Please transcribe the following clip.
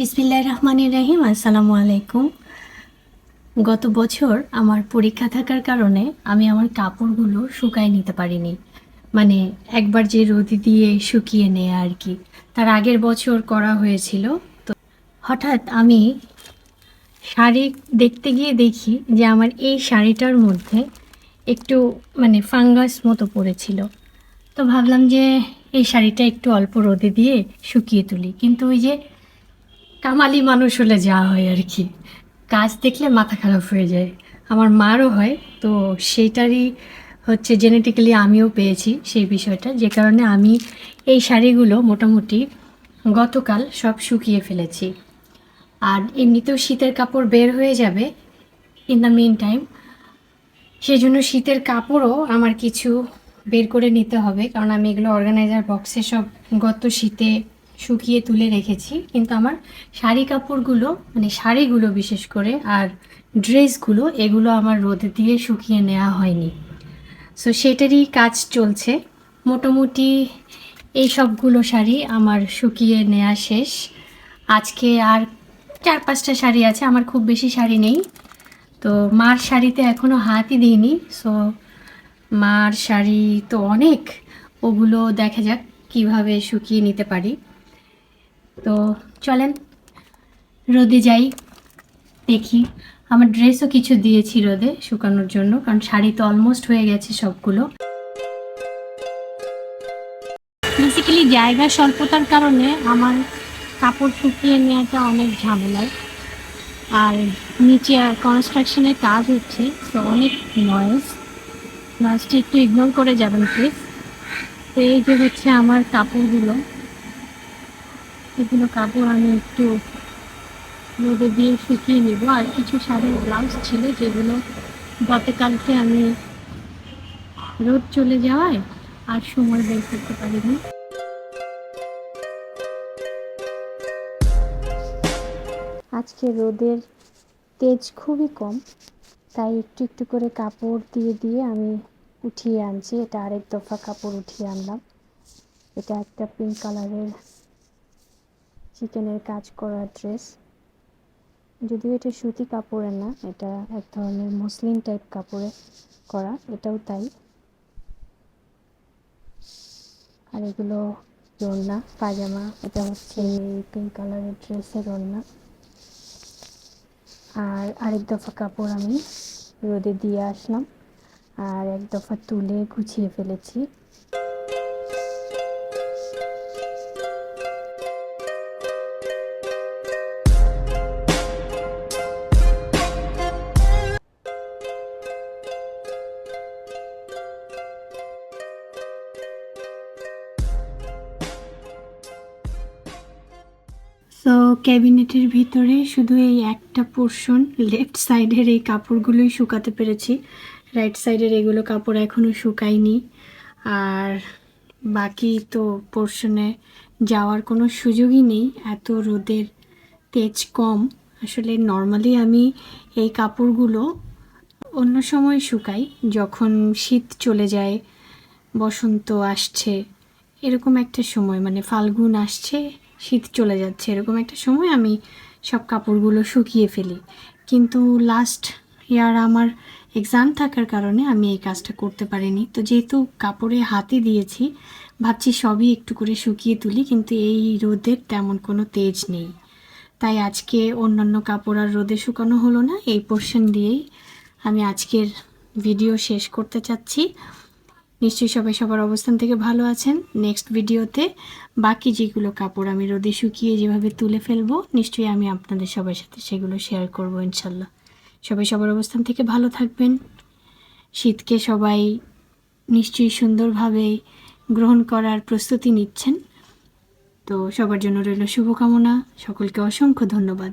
বিসমিল্লাহ রহমান রাহিম, আসসালামু আলাইকুম। গত বছর আমার পরীক্ষা থাকার কারণে আমি আমার কাপড়গুলো শুকায় নিতে পারিনি। মানে একবার যে রোদি দিয়ে শুকিয়ে নেয় আর কি। তার আগের বছর করা হয়েছিল। তো হঠাৎ আমি শাড়ি দেখতে গিয়ে দেখি যে আমার এই শাড়িটার মধ্যে একটু মানে ফাঙ্গাস মতো পড়েছিল। তো ভাবলাম যে এই শাড়িটা একটু অল্প রোদে দিয়ে শুকিয়ে তুলি। কিন্তু ওই যে কামালি মানুষ হলে যা হয় আর কি। কাজ দেখলে মাথা খারাপ হয়ে যায়। আমার মারও হয়, তো সেইটারই হচ্ছে জেনেটিক্যালি আমিও পেয়েছি সেই বিষয়টা। যে কারণে আমি এই শাড়িগুলো মোটামুটি গতকাল সব শুকিয়ে ফেলেছি। আর এমনিতেও শীতের কাপড় বের হয়ে যাবে ইন দ্য মেন টাইম সেই জন্য শীতের কাপড়ও আমার কিছু বের করে নিতে হবে, কারণ আমি এগুলো অর্গানাইজার বক্সে সব গত শীতে শুকিয়ে তুলে রেখেছি। কিন্তু আমার শাড়ি কাপড়গুলো মানে শাড়িগুলো বিশেষ করে আর ড্রেসগুলো, এগুলো আমার রোদে দিয়ে শুকিয়ে নেওয়া হয়নি। সো সেটারই কাজ চলছে। মোটামুটি এই সবগুলো শাড়ি আমার শুকিয়ে নেওয়া শেষ। আজকে আর চার পাঁচটা শাড়ি আছে, আমার খুব বেশি শাড়ি নেই। তো মার শাড়িতে এখনও হাতই দিইনি। সো মার শাড়ি তো অনেক। ওগুলো দেখা যাক কীভাবে শুকিয়ে নিতে পারি। তো চলেন, রোদে যাই, দেখি। আমার ড্রেসও কিছু দিয়েছি রোদে শুকানোর জন্য, কারণ শাড়ি তো অলমোস্ট হয়ে গেছে সবগুলো। বেসিক্যালি জায়গা স্বল্পতার কারণে আমার কাপড় শুকিয়ে নেওয়াটা অনেক ঝামেলার আর নিচে আর কনস্ট্রাকশনের কাজ হচ্ছে তো অনেক নয়েজ নয়েজটা একটু ইগনোর করে যাবেন প্লিজ তো এই যে হচ্ছে আমার কাপড়গুলো। এগুলো কাপড় আমি একটু রোদে দিয়ে শুকিয়ে নেব। আর কিছু শাড়ির ব্লাউজ ছিল যেগুলো গতকালকে আমি রোদ চলে যাওয়ায় আর সময় বের করতে পারিনি। আজকে রোদের তেজ খুবই কম, তাই একটু একটু করে কাপড় দিয়ে দিয়ে আমি উঠিয়ে আনছি। এটা আরেক দফা কাপড় উঠিয়ে আনলাম। এটা একটা পিঙ্ক কালারের চিকেনের কাজ করা ড্রেস যদিও এটা সুতি কাপড়ের না, এটা এক ধরনের মসলিন টাইপ কাপড়ে করা, এটাও তাই। আর এগুলো ওড়না পাজামা এটা হচ্ছে পিঙ্ক কালারের ড্রেসের ওড়না আর আরেক দফা কাপড় আমি রোদে দিয়ে আসলাম। আর এক দফা তুলে গুছিয়ে ফেলেছি। সো ক্যাবিনেটের ভিতরে শুধু এই একটা পোর্শন লেফট সাইডের এই কাপড়গুলোই শুকাতে পেরেছি। রাইট সাইডের এগুলো কাপড় এখনও শুকায়নি। আর বাকি তো পোর্শনে যাওয়ার কোনো সুযোগই নেই। এত রোদের তেজ কম। আসলে নর্মালি আমি এই কাপড়গুলো অন্য সময় শুকাই, যখন শীত চলে যায়, বসন্ত আসছে, এরকম একটা সময় মানে ফাল্গুন আসছে শীত চলে যাচ্ছে। এরকম একটা সময় আমি সব কাপড়গুলো শুকিয়ে ফেলি। কিন্তু লাস্ট ইয়ার আমার এক্সাম থাকার কারণে আমি এই কাজটা করতে পারিনি। তো যেহেতু কাপড়ে হাতে দিয়েছি, ভাবছি সবই একটু করে শুকিয়ে তুলি, কিন্তু এই রোদের তেমন কোনো তেজ নেই। তাই আজকে অন্যান্য কাপড় আর রোদে শুকানো হলো না, এই পোর্শন দিয়েই আমি আজকের ভিডিও শেষ করতে চাচ্ছি। নিশ্চয়ই সবাই সবার অবস্থান থেকে ভালো আছেন। নেক্সট ভিডিওতে বাকি যেগুলো কাপড় আমি রোদে শুকিয়ে যেভাবে তুলে ফেলব, নিশ্চয়ই আমি আপনাদের সবার সাথে সেগুলো শেয়ার করব ইনশাল্লাহ। সবাই সবার অবস্থান থেকে ভালো থাকবেন। শীতকে সবাই নিশ্চয়ই সুন্দরভাবে গ্রহণ করার প্রস্তুতি নিচ্ছেন। তো সবার জন্য রইল শুভকামনা। সকলকে অসংখ্য ধন্যবাদ।